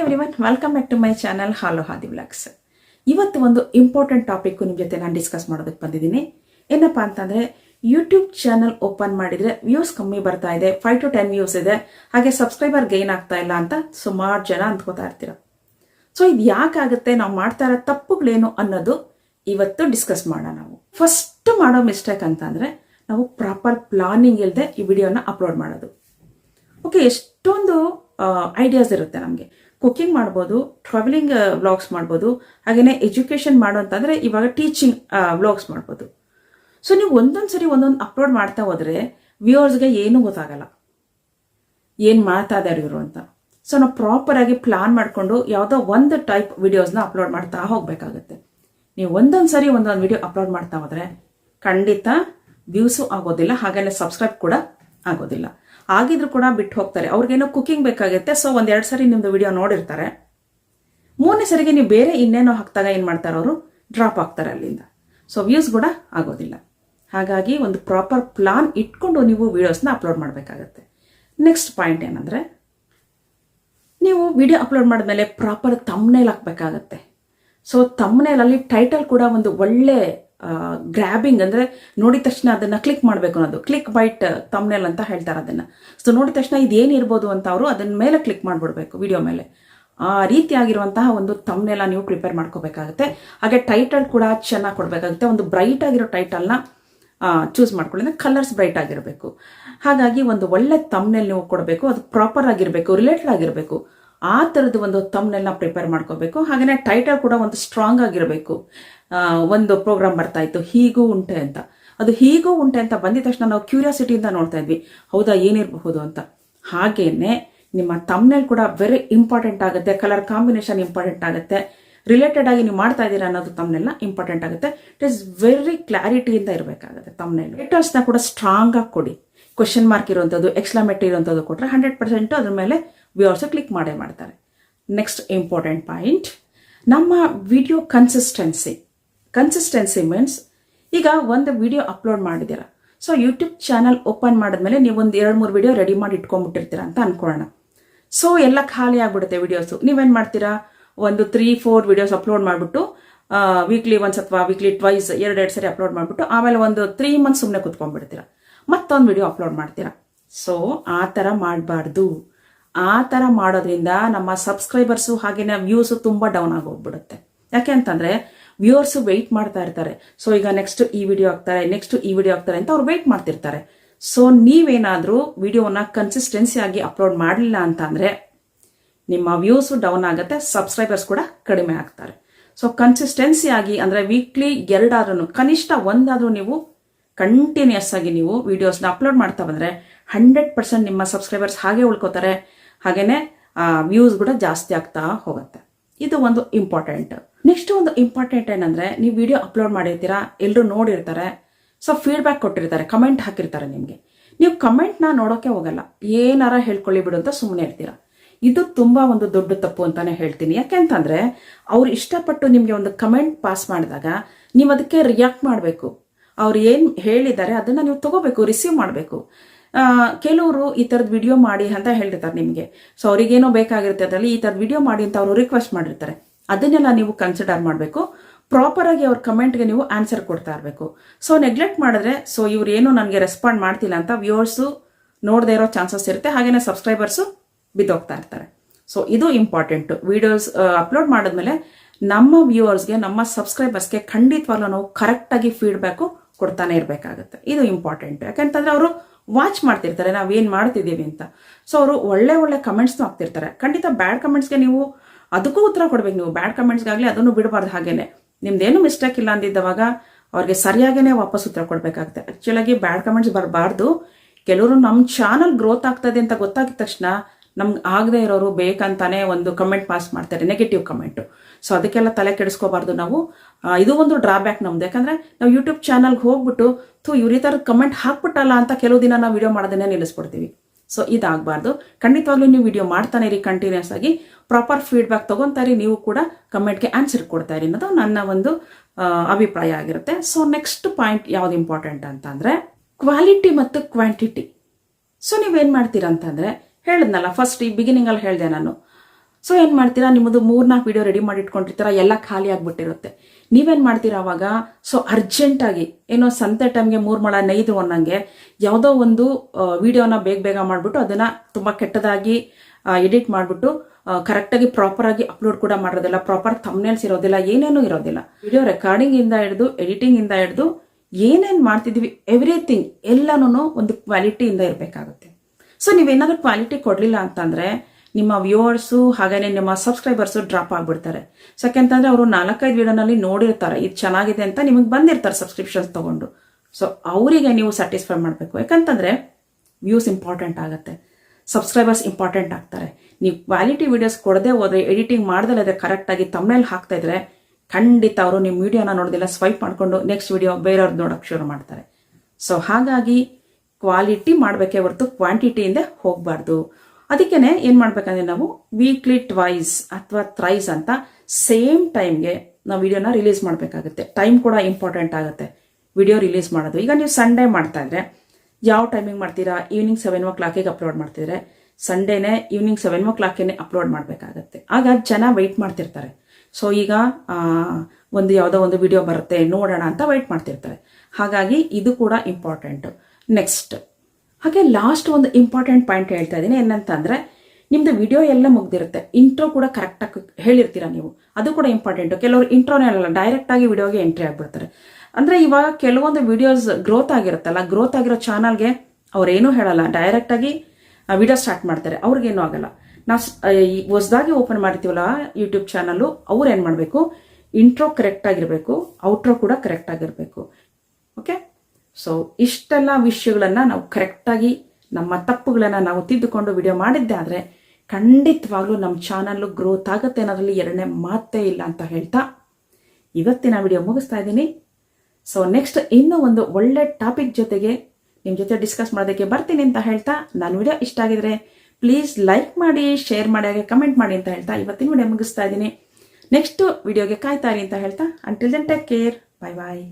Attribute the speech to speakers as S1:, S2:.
S1: Everyone welcome back to my channel ಹಾಲೋ ಹಾದಿ vlogs ಇವತ್ತು ಒಂದು ಇಂಪಾರ್ಟೆಂಟ್ ಟಾಪಿಕ್ ನಿಮ್ಮ ಜೊತೆ ನಾನು ಡಿಸ್ಕಸ್ ಮಾಡೋದಕ್ಕೆ ಬಂದಿದ್ದೀನಿ. ಏನಪ್ಪಾ ಅಂತಂದ್ರೆ ಯೂಟ್ಯೂಬ್ ಚಾನಲ್ ಓಪನ್ ಮಾಡಿದ್ರೆ ವ್ಯೂಸ್ ಕಮ್ಮಿ ಬರ್ತಾ ಇದೆ ಫೈವ್ ಟು ಟೆನ್ ವ್ಯೂಸ್ ಇದೆ, ಹಾಗೆ ಸಬ್ಸ್ಕ್ರೈಬರ್ ಗೈನ್ ಆಗ್ತಾ ಇಲ್ಲ ಅಂತ ಸುಮಾರು ಜನ ಅಂದ್ಕೋತಾ ಇರ್ತೀರ. ಸೊ ಇದು ಯಾಕಾಗುತ್ತೆ ನಾವು ಮಾಡ್ತಾ ಇರೋ ತಪ್ಪುಗಳೇನು ಅನ್ನೋದು ಇವತ್ತು ಡಿಸ್ಕಸ್ ಮಾಡೋಣ ನಾವು. ಫಸ್ಟ್ ಮಾಡೋ ಮಿಸ್ಟೇಕ್ ಅಂತ ಅಂದ್ರೆ ನಾವು ಪ್ರಾಪರ್ ಪ್ಲಾನಿಂಗ್ ಇಲ್ಲದೆ ಈ ವಿಡಿಯೋನ ಅಪ್ಲೋಡ್ ಮಾಡೋದು. ಓಕೆ ಎಷ್ಟೊಂದು ಐಡಿಯಾಸ್ ಇರುತ್ತೆ ನಮಗೆ. ಕುಕಿಂಗ್ ಮಾಡ್ಬೋದು ಟ್ರಾವೆಲಿಂಗ್ ವ್ಲಾಗ್ಸ್ ಮಾಡ್ಬೋದು ಹಾಗೆಯೇ ಎಜುಕೇಷನ್ ಮಾಡೋ ಅಂತಂದರೆ ಇವಾಗ ಟೀಚಿಂಗ್ ವ್ಲಾಗ್ಸ್ ಮಾಡ್ಬೋದು. ಸೊ ನೀವು ಒಂದೊಂದು ಸರಿ ಒಂದೊಂದು ಅಪ್ಲೋಡ್ ಮಾಡ್ತಾ ಹೋದರೆ ವ್ಯೂವರ್ಸ್ಗೆ ಏನೂ ಗೊತ್ತಾಗಲ್ಲ. ಏನು ಮಾಡ್ತಾ ಇದ್ದಾರೆ ಇವರು ಅಂತ. ಸೊ ನಾವು ಪ್ರಾಪರಾಗಿ ಪ್ಲಾನ್ ಮಾಡಿಕೊಂಡು ಯಾವುದೋ ಒಂದು ಟೈಪ್ ವಿಡಿಯೋಸ್ನ ಅಪ್ಲೋಡ್ ಮಾಡ್ತಾ ಹೋಗಬೇಕಾಗುತ್ತೆ. ನೀವು ಒಂದೊಂದು ಸರಿ ಒಂದೊಂದು ವಿಡಿಯೋ ಅಪ್ಲೋಡ್ ಮಾಡ್ತಾ ಹೋದರೆ ಖಂಡಿತ ವ್ಯೂಸು ಆಗೋದಿಲ್ಲ ಹಾಗೆಯೇ ಸಬ್ಸ್ಕ್ರೈಬ್ ಕೂಡ ಆಗೋದಿಲ್ಲ. ಆಗಿದ್ರು ಕೂಡ ಬಿಟ್ಟು ಹೋಗ್ತಾರೆ. ಅವ್ರಿಗೇನೋ ಕುಕಿಂಗ್ ಬೇಕಾಗುತ್ತೆ ಸೊ ಒಂದೆರಡು ಸರಿ ನಿಮ್ಮದು ವಿಡಿಯೋ ನೋಡಿರ್ತಾರೆ. ಮೂರನೇ ಸರಿಗೆ ನೀವು ಬೇರೆ ಇನ್ನೇನೋ ಹಾಕ್ತಾಗ ಏನು ಮಾಡ್ತಾರೆ ಅವರು? ಡ್ರಾಪ್ ಆಗ್ತಾರೆ ಅಲ್ಲಿಂದ. ಸೊ ವ್ಯೂಸ್ ಕೂಡ ಆಗೋದಿಲ್ಲ. ಹಾಗಾಗಿ ಒಂದು ಪ್ರಾಪರ್ ಪ್ಲಾನ್ ಇಟ್ಕೊಂಡು ನೀವು ವಿಡಿಯೋಸ್ನ ಅಪ್ಲೋಡ್ ಮಾಡಬೇಕಾಗತ್ತೆ. ನೆಕ್ಸ್ಟ್ ಪಾಯಿಂಟ್ ಏನಂದರೆ, ನೀವು ವಿಡಿಯೋ ಅಪ್ಲೋಡ್ ಮಾಡಿದ್ಮೇಲೆ ಪ್ರಾಪರ್ ತಮ್ನೇಲ್ ಹಾಕ್ಬೇಕಾಗತ್ತೆ. ಸೊ ತಮ್ಮನೇಲಲ್ಲಿ ಟೈಟಲ್ ಕೂಡ ಒಂದು ಒಳ್ಳೆ ಗ್ರ್ಯಾಬಿಂಗ್ ಅಂದರೆ ನೋಡಿದ ತಕ್ಷಣ ಅದನ್ನು ಕ್ಲಿಕ್ ಮಾಡಬೇಕು ಅನ್ನೋದು. ಕ್ಲಿಕ್ ಬೈಟ್ ತಮ್ನೆಲ್ ಅಂತ ಹೇಳ್ತಾರೆ ಅದನ್ನು. ಸೊ ನೋಡಿದ ತಕ್ಷಣ ಇದೇನಿರ್ಬೋದು ಅಂತ ಅವರು ಅದನ್ನ ಮೇಲೆ ಕ್ಲಿಕ್ ಮಾಡಿಬಿಡ್ಬೇಕು ವಿಡಿಯೋ ಮೇಲೆ. ಆ ರೀತಿಯಾಗಿರುವಂತಹ ಒಂದು ತಮ್ನೆಲ್ಲ ನೀವು ಪ್ರಿಪೇರ್ ಮಾಡ್ಕೋಬೇಕಾಗುತ್ತೆ. ಹಾಗೆ ಟೈಟಲ್ ಕೂಡ ಚೆನ್ನಾಗಿ ಕೊಡಬೇಕಾಗುತ್ತೆ. ಒಂದು ಬ್ರೈಟ್ ಆಗಿರೋ ಟೈಟಲ್ನ ಚೂಸ್ ಮಾಡ್ಕೊಳ್ಳಿ. ಕಲರ್ಸ್ ಬ್ರೈಟ್ ಆಗಿರಬೇಕು. ಹಾಗಾಗಿ ಒಂದು ಒಳ್ಳೆ ತಮ್ನೆಲ್ ನೀವು ಕೊಡಬೇಕು. ಅದು ಪ್ರಾಪರ್ ಆಗಿರಬೇಕು ರಿಲೇಟೆಡ್ ಆಗಿರಬೇಕು. ಆ ಥರದ್ದು ಒಂದು ತಮ್ನೆಲ್ಲ ಪ್ರಿಪೇರ್ ಮಾಡ್ಕೋಬೇಕು. ಹಾಗೆಯೇ ಟೈಟಲ್ ಕೂಡ ಒಂದು ಸ್ಟ್ರಾಂಗ್ ಆಗಿರಬೇಕು. ಒಂದು ಪ್ರೋಗ್ರಾಮ್ ಬರ್ತಾ ಇತ್ತು, ಹೀಗೂ ಉಂಟೆ ಅಂತ. ಅದು ಹೀಗೂ ಉಂಟೆ ಅಂತ ಬಂದಿದ ತಕ್ಷಣ ನಾವು ಕ್ಯೂರಿಯಾಸಿಟಿಯಿಂದ ನೋಡ್ತಾ ಇದ್ವಿ. ಹೌದಾ, ಏನಿರಬಹುದು ಅಂತ. ಹಾಗೇನೆ ನಿಮ್ಮ ತಮ್ನೆಲ್ ಕೂಡ ವೆರಿ ಇಂಪಾರ್ಟೆಂಟ್ ಆಗುತ್ತೆ ಕಲರ್ ಕಾಂಬಿನೇಷನ್ ಇಂಪಾರ್ಟೆಂಟ್ ಆಗುತ್ತೆ. ರಿಲೇಟೆಡ್ ಆಗಿ ನೀವು ಮಾಡ್ತಾ ಇದ್ದೀರಾ ಅನ್ನೋದು ತಮ್ನೆಲ್ಲ ಇಂಪಾರ್ಟೆಂಟ್ ಆಗುತ್ತೆ. ಇಟ್ ಇಸ್ ವೆರಿ ಕ್ಲಾರಿಟಿಯಿಂದ ಇರಬೇಕಾಗುತ್ತೆ ತಮ್ನೆಲ್ ಲೆಟರ್ಸ್ನ ಕೂಡ ಸ್ಟ್ರಾಂಗ್ ಆಗಿ ಕೊಡಿ. ಕ್ವಶನ್ ಮಾರ್ಕ್ ಇರುವಂಥದ್ದು ಎಕ್ಸ್ಲಾಮೆಟ್ ಇರುವಂಥದ್ದು ಕೊಟ್ಟರೆ ಹಂಡ್ರೆಡ್ ಪರ್ಸೆಂಟ್ ಅದ್ರ ಮೇಲೆ ವ್ಯೂವರ್ಸ್ ಕ್ಲಿಕ್ ಮಾಡೇ ಮಾಡ್ತಾರೆ. ನೆಕ್ಸ್ಟ್ ಇಂಪಾರ್ಟೆಂಟ್ ಪಾಯಿಂಟ್ ನಮ್ಮ ವಿಡಿಯೋ ಕನ್ಸಿಸ್ಟೆನ್ಸಿ ಕನ್ಸಿಸ್ಟೆನ್ಸಿ ಮೀನ್ಸ್ ಈಗ ಒಂದು ವಿಡಿಯೋ ಅಪ್ಲೋಡ್ ಮಾಡಿದ್ದೀರಾ. ಸೊ ಯೂಟ್ಯೂಬ್ ಚಾನಲ್ ಓಪನ್ ಮಾಡಿದ್ಮೇಲೆ ನೀವು ಒಂದು ಎರಡು ಮೂರು ವಿಡಿಯೋ ರೆಡಿ ಮಾಡಿ ಇಟ್ಕೊಂಡ್ಬಿಟ್ಟಿರ್ತೀರ ಅಂತ ಅನ್ಕೊಳ್ಳೋಣ. ಸೊ ಎಲ್ಲ ಖಾಲಿ ಆಗ್ಬಿಡುತ್ತೆ ವಿಡಿಯೋಸು ನೀವೇನು ಮಾಡ್ತೀರಾ? ಒಂದು ತ್ರೀ ಫೋರ್ ವಿಡಿಯೋಸ್ ಅಪ್ಲೋಡ್ ಮಾಡಿಬಿಟ್ಟು ವೀಕ್ಲಿ ಒನ್ಸ್ ಅಥವಾ ವೀಕ್ಲಿ ಟ್ವೈಸ್ ಎರಡೆರಡು ಸರಿ ಅಪ್ಲೋಡ್ ಮಾಡಿಬಿಟ್ಟು, ಆಮೇಲೆ ಒಂದು ತ್ರೀ ಮಂತ್ಸ್ ಸುಮ್ಮನೆ ಕುತ್ಕೊಂಡ್ಬಿಡ್ತೀರಾ. ಮತ್ತೊಂದು ವಿಡಿಯೋ ಅಪ್ಲೋಡ್ ಮಾಡ್ತೀರಾ. ಸೊ ಆ ಥರ ಮಾಡಬಾರ್ದು. ಆ ಥರ ಮಾಡೋದ್ರಿಂದ ನಮ್ಮ ಸಬ್ಸ್ಕ್ರೈಬರ್ಸು ಹಾಗೆಯೇ ವ್ಯೂಸು ತುಂಬ ಡೌನ್ ಆಗೋಗ್ಬಿಡುತ್ತೆ. ಯಾಕೆ ಅಂತಂದರೆ ವ್ಯೂವರ್ಸು ವೆಯ್ಟ್ ಮಾಡ್ತಾ ಇರ್ತಾರೆ. ಸೊ ಈಗ ನೆಕ್ಸ್ಟ್ ಈ ವಿಡಿಯೋ ಆಗ್ತಾರೆ ನೆಕ್ಸ್ಟ್ ಈ ವಿಡಿಯೋ ಆಗ್ತಾರೆ ಅಂತ ಅವ್ರು ವೆಯ್ಟ್ ಮಾಡ್ತಿರ್ತಾರೆ. ಸೊ ನೀವೇನಾದರೂ ವಿಡಿಯೋನ ಕನ್ಸಿಸ್ಟೆನ್ಸಿ ಆಗಿ ಅಪ್ಲೋಡ್ ಮಾಡಲಿಲ್ಲ ಅಂತಂದರೆ ನಿಮ್ಮ ವ್ಯೂಸು ಡೌನ್ ಆಗುತ್ತೆ ಸಬ್ಸ್ಕ್ರೈಬರ್ಸ್ ಕೂಡ ಕಡಿಮೆ ಆಗ್ತಾರೆ. ಸೊ ಕನ್ಸಿಸ್ಟೆನ್ಸಿ ಆಗಿ ಅಂದರೆ ವೀಕ್ಲಿ ಎರಡಾದ್ರೂ ಕನಿಷ್ಠ ಒಂದಾದರೂ ನೀವು ಕಂಟಿನ್ಯೂಸ್ ಆಗಿ ನೀವು ವಿಡಿಯೋಸ್ನ ಅಪ್ಲೋಡ್ ಮಾಡ್ತಾ ಬಂದರೆ ಹಂಡ್ರೆಡ್ ಪರ್ಸೆಂಟ್ ನಿಮ್ಮ ಸಬ್ಸ್ಕ್ರೈಬರ್ಸ್ ಹಾಗೆ ಉಳ್ಕೋತಾರೆ. ಹಾಗೇನೆ ವ್ಯೂಸ್ ಕೂಡ ಜಾಸ್ತಿ ಆಗ್ತಾ ಹೋಗುತ್ತೆ. ಇದು ಒಂದು ಇಂಪಾರ್ಟೆಂಟ್ ನೆಕ್ಸ್ಟ್ ಒಂದು ಇಂಪಾರ್ಟೆಂಟ್ ಏನಂದ್ರೆ, ನೀವು ವಿಡಿಯೋ ಅಪ್ಲೋಡ್ ಮಾಡಿರ್ತೀರಾ ಎಲ್ಲರೂ ನೋಡಿರ್ತಾರೆ ಸೊ ಫೀಡ್ಬ್ಯಾಕ್ ಕೊಟ್ಟಿರ್ತಾರೆ ಕಮೆಂಟ್ ಹಾಕಿರ್ತಾರೆ ನಿಮಗೆ. ನೀವು ಕಮೆಂಟ್ನ ನೋಡೋಕೆ ಹೋಗಲ್ಲ. ಏನಾರ ಹೇಳ್ಕೊಳ್ಳಿ ಬಿಡು ಅಂತ ಸುಮ್ಮನೆ ಇರ್ತೀರಾ. ಇದು ತುಂಬಾ ಒಂದು ದೊಡ್ಡ ತಪ್ಪು ಅಂತಾನೆ ಹೇಳ್ತೀನಿ. ಯಾಕೆಂತಂದ್ರೆ ಅವ್ರು ಇಷ್ಟಪಟ್ಟು ನಿಮಗೆ ಒಂದು ಕಮೆಂಟ್ ಪಾಸ್ ಮಾಡಿದಾಗ, ನೀವು ಅದಕ್ಕೆ ರಿಯಾಕ್ಟ್ ಮಾಡಬೇಕು. ಅವ್ರು ಏನು ಹೇಳಿದ್ದಾರೆ, ಅದನ್ನ ನೀವು ತಗೋಬೇಕು ರಿಸೀವ್ ಮಾಡಬೇಕು. ಕೆಲವರು ಈ ಥರದ್ದು ವಿಡಿಯೋ ಮಾಡಿ ಅಂತ ಹೇಳಿರ್ತಾರೆ ನಿಮಗೆ. ಸೊ ಅವರಿಗೇನೋ ಬೇಕಾಗಿರುತ್ತೆ ಅದರಲ್ಲಿ ಈ ಥರದ್ದು ವಿಡಿಯೋ ಮಾಡಿ ಅಂತ ಅವರು ರಿಕ್ವೆಸ್ಟ್ ಮಾಡಿರ್ತಾರೆ. ಅದನ್ನೆಲ್ಲ ನೀವು ಕನ್ಸಿಡರ್ ಮಾಡಬೇಕು. ಪ್ರಾಪರಾಗಿ ಅವ್ರ ಕಮೆಂಟ್ಗೆ ನೀವು ಆನ್ಸರ್ ಕೊಡ್ತಾ ಇರಬೇಕು. ಸೊ ನೆಗ್ಲೆಕ್ಟ್ ಮಾಡಿದ್ರೆ ಸೊ ಇವ್ರು ಏನೂ ನನಗೆ ರೆಸ್ಪಾಂಡ್ ಮಾಡ್ತಿಲ್ಲ ಅಂತ ವ್ಯೂವರ್ಸು ನೋಡದೇ ಇರೋ ಚಾನ್ಸಸ್ ಇರುತ್ತೆ. ಹಾಗೆಯೇ ಸಬ್ಸ್ಕ್ರೈಬರ್ಸು ಬಿದ್ದೋಗ್ತಾ ಇರ್ತಾರೆ. ಸೊ ಇದು ಇಂಪಾರ್ಟೆಂಟು ವಿಡಿಯೋಸ್ ಅಪ್ಲೋಡ್ ಮಾಡಿದ್ಮೇಲೆ ನಮ್ಮ ವ್ಯೂವರ್ಸ್ಗೆ ನಮ್ಮ ಸಬ್ಸ್ಕ್ರೈಬರ್ಸ್ಗೆ ಖಂಡಿತವಾಗ್ಲೂ ನಾವು ಕರೆಕ್ಟಾಗಿ ಫೀಡ್ಬ್ಯಾಕು ಕೊಡ್ತಾನೆ ಇರಬೇಕಾಗುತ್ತೆ. ಇದು ಇಂಪಾರ್ಟೆಂಟ್ ಯಾಕಂತಂದ್ರೆ ಅವರು ವಾಚ್ ಮಾಡ್ತಿರ್ತಾರೆ, ನಾವು ಏನು ಮಾಡ್ತಿದ್ದೀವಿ ಅಂತ. ಸೊ ಅವರು ಒಳ್ಳೆ ಒಳ್ಳೆ ಕಮೆಂಟ್ಸ್ನೂ ಹಾಕ್ತಿರ್ತಾರೆ. ಖಂಡಿತ ಬ್ಯಾಡ್ ಕಮೆಂಟ್ಸ್ಗೆ ನೀವು ಅದಕ್ಕೂ ಉತ್ತರ ಕೊಡ್ಬೇಕು. ನೀವು ಬ್ಯಾಡ್ ಕಮೆಂಟ್ಸ್ಗಾಗಲಿ ಅದನ್ನು ಬಿಡಬಾರ್ದು ಹಾಗೇನೆ. ನಿಮ್ದೇನು ಮಿಸ್ಟೇಕ್ ಇಲ್ಲ ಅಂದಿದ್ದವಾಗ ಅವ್ರಿಗೆ ಸರಿಯಾಗೇ ವಾಪಸ್ ಉತ್ತರ ಕೊಡಬೇಕಾಗುತ್ತೆ. ಆ್ಯಕ್ಚುಲಾಗಿ ಬ್ಯಾಡ್ ಕಮೆಂಟ್ಸ್ ಬರಬಾರ್ದು. ಕೆಲವರು ನಮ್ಮ ಚಾನಲ್ ಗ್ರೋತ್ ಆಗ್ತದೆ ಅಂತ ಗೊತ್ತಾಗಿದ ತಕ್ಷಣ ನಮ್ಗೆ ಆಗದೆ ಇರೋರು ಬೇಕಂತಾನೆ ಒಂದು ಕಮೆಂಟ್ ಪಾಸ್ ಮಾಡ್ತಾರೆ ನೆಗೆಟಿವ್ ಕಮೆಂಟು ಸೊ ಅದಕ್ಕೆಲ್ಲ ತಲೆ ಕೆಡಿಸ್ಕೋಬಾರ್ದು ನಾವು. ಇದು ಒಂದು ಡ್ರಾಬ್ಯಾಕ್ ನಮ್ದು. ಯಾಕಂದ್ರೆ ನಾವು ಯೂಟ್ಯೂಬ್ ಚಾನಲ್ಗೆ ಹೋಗ್ಬಿಟ್ಟು, ಥೂ, ಇವ್ರ ಈ ಥರದ ಕಮೆಂಟ್ ಹಾಕ್ಬಿಟ್ಟಲ್ಲ ಅಂತ ಕೆಲವು ದಿನ ನಾವು ವಿಡಿಯೋ ಮಾಡೋದನ್ನೇ ನಿಲ್ಲಿಸ್ಬಿಡ್ತೀವಿ. ಸೊ ಇದಾಗಬಾರ್ದು. ಖಂಡಿತವಾಗ್ಲೂ ನೀವು ವಿಡಿಯೋ ಮಾಡ್ತಾನೆ ಇರಿ ಕಂಟಿನ್ಯೂಸ್ ಆಗಿ. ಪ್ರಾಪರ್ ಫೀಡ್ಬ್ಯಾಕ್ ತೊಗೊತಾರಿ ನೀವು ಕೂಡ ಕಮೆಂಟ್ಗೆ ಆನ್ಸರ್ ಕೊಡ್ತಾ ಇರಿ ಅನ್ನೋದು ನನ್ನ ಒಂದು ಅಭಿಪ್ರಾಯ ಆಗಿರುತ್ತೆ. ಸೊ ನೆಕ್ಸ್ಟ್ ಪಾಯಿಂಟ್ ಯಾವ್ದು ಇಂಪಾರ್ಟೆಂಟ್ ಅಂತಂದ್ರೆ ಕ್ವಾಲಿಟಿ ಮತ್ತು ಕ್ವಾಂಟಿಟಿ ಸೊ ನೀವೇನು ಮಾಡ್ತೀರಾ ಅಂತಂದ್ರೆ ಹೇಳಿದ್ನಲ್ಲ ಫಸ್ಟ್ ಈ ಬಿಗಿನಿಂಗಲ್ಲಿ ಹೇಳಿದೆ ನಾನು. ಸೊ ಏನು ಮಾಡ್ತೀರಾ? ನಿಮ್ಮದು ಮೂರ್ನಾಲ್ಕು ವಿಡಿಯೋ ರೆಡಿ ಮಾಡಿ ಇಟ್ಕೊಂಡಿರ್ತೀರ ಎಲ್ಲ ಖಾಲಿ ಆಗಿಬಿಟ್ಟಿರುತ್ತೆ. ನೀವೇನು ಮಾಡ್ತೀರಾ ಅವಾಗ? ಸೊ ಅರ್ಜೆಂಟಾಗಿ ಏನೋ ಸಂತೆ ಟೈಮ್ಗೆ ಮೂರು ಮಳ ನೈದು ಅನ್ನಂಗೆ, ಯಾವುದೋ ಒಂದು ವಿಡಿಯೋನ ಬೇಗ ಬೇಗ ಮಾಡಿಬಿಟ್ಟು ಅದನ್ನು ತುಂಬ ಕೆಟ್ಟದಾಗಿ ಎಡಿಟ್ ಮಾಡಿಬಿಟ್ಟು ಕರೆಕ್ಟಾಗಿ ಪ್ರಾಪರಾಗಿ ಅಪ್ಲೋಡ್ ಕೂಡ ಮಾಡೋದಿಲ್ಲ ಪ್ರಾಪರ್ ಥಮ್ನೇಲ್ಸ್ ಇರೋದಿಲ್ಲ, ಏನೇನೂ ಇರೋದಿಲ್ಲ. ವಿಡಿಯೋ ರೆಕಾರ್ಡಿಂಗ್ ಇಂದ ಹಿಡಿದು ಎಡಿಟಿಂಗ್ ಇಂದ ಹಿಡಿದು, ಏನೇನು ಮಾಡ್ತಿದ್ವಿ ಎವ್ರಿಥಿಂಗ್ ಎಲ್ಲನೂ ಒಂದು ಕ್ವಾಲಿಟಿಯಿಂದ ಇರಬೇಕಾಗುತ್ತೆ. ಸೊ ನೀವೇನಾದ್ರೂ ಕ್ವಾಲಿಟಿ ಕೊಡಲಿಲ್ಲ ಅಂತಂದರೆ ನಿಮ್ಮ ವ್ಯೂವರ್ಸು ಹಾಗೇನೆ ನಿಮ್ಮ ಸಬ್ಸ್ಕ್ರೈಬರ್ಸು ಡ್ರಾಪ್ ಆಗಿಬಿಡ್ತಾರೆ. ಯಾಕೆಂತಂದ್ರೆ ಅವರು ನಾಲ್ಕೈದು ವಿಡಿಯೋನಲ್ಲಿ ನೋಡಿರ್ತಾರೆ, ಇದು ಚೆನ್ನಾಗಿದೆ ಅಂತ ನಿಮಗೆ ಬಂದಿರ್ತಾರೆ ಸಬ್ಸ್ಕ್ರಿಪ್ಷನ್ಸ್ ತಗೊಂಡು. ಸೊ ಅವರಿಗೆ ನೀವು ಸ್ಯಾಟಿಸ್ಫೈ ಮಾಡಬೇಕು. ಯಾಕಂತಂದರೆ ವ್ಯೂಸ್ ಇಂಪಾರ್ಟೆಂಟ್ ಆಗುತ್ತೆ. ಸಬ್ಸ್ಕ್ರೈಬರ್ಸ್ ಇಂಪಾರ್ಟೆಂಟ್ ಆಗ್ತಾರೆ. ನೀವು ಕ್ವಾಲಿಟಿ ವಿಡಿಯೋಸ್ ಕೊಡದೆ ಹೋದ್ರೆ ಎಡಿಟಿಂಗ್ ಮಾಡ್ದಲ್ಲದೆ ಕರೆಕ್ಟಾಗಿ ತಮ್ಮೇಲೆ ಹಾಕ್ತಾ ಇದ್ರೆ ಖಂಡಿತ ಅವರು ನಿಮ್ಮ ವಿಡಿಯೋನ ನೋಡೋದಿಲ್ಲ ಸ್ವೈಪ್ ಮಾಡಿಕೊಂಡು ನೆಕ್ಸ್ಟ್ ವಿಡಿಯೋ ಬೇರೆಯವ್ರದ್ದು ನೋಡೋಕೆ ಶುರು ಮಾಡ್ತಾರೆ. ಸೊ ಹಾಗಾಗಿ ಕ್ವಾಲಿಟಿ ಮಾಡಬೇಕೇ ಹೊರತು ಕ್ವಾಂಟಿಟಿಯಿಂದ ಹೋಗಬಾರ್ದು. ಅದಕ್ಕೇನೆ ಏನು ಮಾಡಬೇಕಂದ್ರೆ ನಾವು ವೀಕ್ಲಿ ಟ್ವೈಸ್ ಅಥವಾ ಥ್ರೈಸ್ ಅಂತ ಸೇಮ್ ಟೈಮ್ಗೆ ನಾವು ವಿಡಿಯೋನ ರಿಲೀಸ್ ಮಾಡಬೇಕಾಗುತ್ತೆ. ಟೈಮ್ ಕೂಡ ಇಂಪಾರ್ಟೆಂಟ್ ಆಗುತ್ತೆ ವಿಡಿಯೋ ರಿಲೀಸ್ ಮಾಡೋದು. ಈಗ ನೀವು ಸಂಡೇ ಮಾಡ್ತಾ ಇದ್ರೆ ಯಾವ ಟೈಮಿಂಗ್ ಮಾಡ್ತೀರಾ? ಈವ್ನಿಂಗ್ ಸೆವೆನ್ ಓ ಕ್ಲಾಕಿಗೆ ಅಪ್ಲೋಡ್ ಮಾಡ್ತಿದ್ರೆ ಸಂಡೇನೆ ಈವ್ನಿಂಗ್ ಸೆವೆನ್ ಓ ಕ್ಲಾಕೇನೆ ಅಪ್ಲೋಡ್ ಮಾಡಬೇಕಾಗತ್ತೆ. ಆಗ ಜನ ವೆಯ್ಟ್ ಮಾಡ್ತಿರ್ತಾರೆ. ಸೊ ಈಗ ಒಂದು ಯಾವುದೋ ಒಂದು ವಿಡಿಯೋ ಬರುತ್ತೆ, ನೋಡೋಣ ಅಂತ ವೆಯ್ಟ್ ಮಾಡ್ತಿರ್ತಾರೆ. ಹಾಗಾಗಿ ಇದು ಕೂಡ ಇಂಪಾರ್ಟೆಂಟ್ ನೆಕ್ಸ್ಟ್ ಹಾಗೆ ಲಾಸ್ಟ್ ಒಂದು ಇಂಪಾರ್ಟೆಂಟ್ ಪಾಯಿಂಟ್ ಹೇಳ್ತಾ ಇದ್ದೀನಿ. ಏನಂತಂದರೆ ನಿಮ್ಮದು ವಿಡಿಯೋ ಎಲ್ಲ ಮುಗ್ದಿರುತ್ತೆ. ಇಂಟ್ರೋ ಕೂಡ ಕರೆಕ್ಟಾಗಿ ಹೇಳಿರ್ತೀರಾ ನೀವು? ಅದು ಕೂಡ ಇಂಪಾರ್ಟೆಂಟು ಕೆಲವರು ಇಂಟ್ರೋನೇ ಅಲ್ಲ ಡೈರೆಕ್ಟಾಗಿ ವಿಡಿಯೋಗೆ ಎಂಟ್ರಿ ಆಗಿಬಿಡ್ತಾರೆ. ಅಂದರೆ ಇವಾಗ ಕೆಲವೊಂದು ವಿಡಿಯೋಸ್ ಗ್ರೋತ್ ಆಗಿರುತ್ತಲ್ಲ ಗ್ರೋತ್ ಆಗಿರೋ ಚಾನಲ್ಗೆ ಅವ್ರೇನೂ ಹೇಳಲ್ಲ. ಡೈರೆಕ್ಟಾಗಿ ವಿಡಿಯೋ ಸ್ಟಾರ್ಟ್ ಮಾಡ್ತಾರೆ. ಅವ್ರಿಗೇನು ಆಗಲ್ಲ. ನಾವು ಹೊಸದಾಗಿ ಓಪನ್ ಮಾಡ್ತೀವಲ್ಲ ಯೂಟ್ಯೂಬ್ ಚಾನಲ್ಲು ಅವ್ರು ಏನು ಮಾಡಬೇಕು ಇಂಟ್ರೋ ಕರೆಕ್ಟಾಗಿರಬೇಕು ಔಟ್ರೋ ಕೂಡ ಕರೆಕ್ಟಾಗಿರಬೇಕು ಓಕೆ ಸೊ ಇಷ್ಟೆಲ್ಲ ವಿಷಯಗಳನ್ನ ನಾವು ಕರೆಕ್ಟಾಗಿ ನಮ್ಮ ತಪ್ಪುಗಳನ್ನ ನಾವು ತಿದ್ದುಕೊಂಡು ವಿಡಿಯೋ ಮಾಡಿದ್ದೆ ಆದರೆ ಖಂಡಿತವಾಗ್ಲೂ ನಮ್ಮ ಚಾನಲ್ಲು ಗ್ರೋತ್ ಆಗುತ್ತೆ ಅನ್ನೋದ್ರಲ್ಲಿ ಎರಡನೇ ಮಾತೇ ಇಲ್ಲ ಅಂತ ಹೇಳ್ತಾ ಇವತ್ತಿನ ವಿಡಿಯೋ ಮುಗಿಸ್ತಾ ಇದ್ದೀನಿ. ಸೊ ನೆಕ್ಸ್ಟ್ ಇನ್ನೂ ಒಂದು ಒಳ್ಳೆ ಟಾಪಿಕ್ ಜೊತೆಗೆ ನಿಮ್ಮ ಜೊತೆ ಡಿಸ್ಕಸ್ ಮಾಡೋದಕ್ಕೆ ಬರ್ತೀನಿ ಅಂತ ಹೇಳ್ತಾ ನಾನು ವಿಡಿಯೋ ಇಷ್ಟ ಆಗಿದ್ರೆ ಪ್ಲೀಸ್ ಲೈಕ್ ಮಾಡಿ ಶೇರ್ ಮಾಡಿ, ಹಾಗೆ ಕಮೆಂಟ್ ಮಾಡಿ ಅಂತ ಹೇಳ್ತಾ ಇವತ್ತಿನ ವಿಡಿಯೋ ಮುಗಿಸ್ತಾ ಇದ್ದೀನಿ. ನೆಕ್ಸ್ಟ್ ವಿಡಿಯೋಗೆ ಕಾಯ್ತಾ ಇರಿ ಅಂತ ಹೇಳ್ತಾ. Until then take care bye bye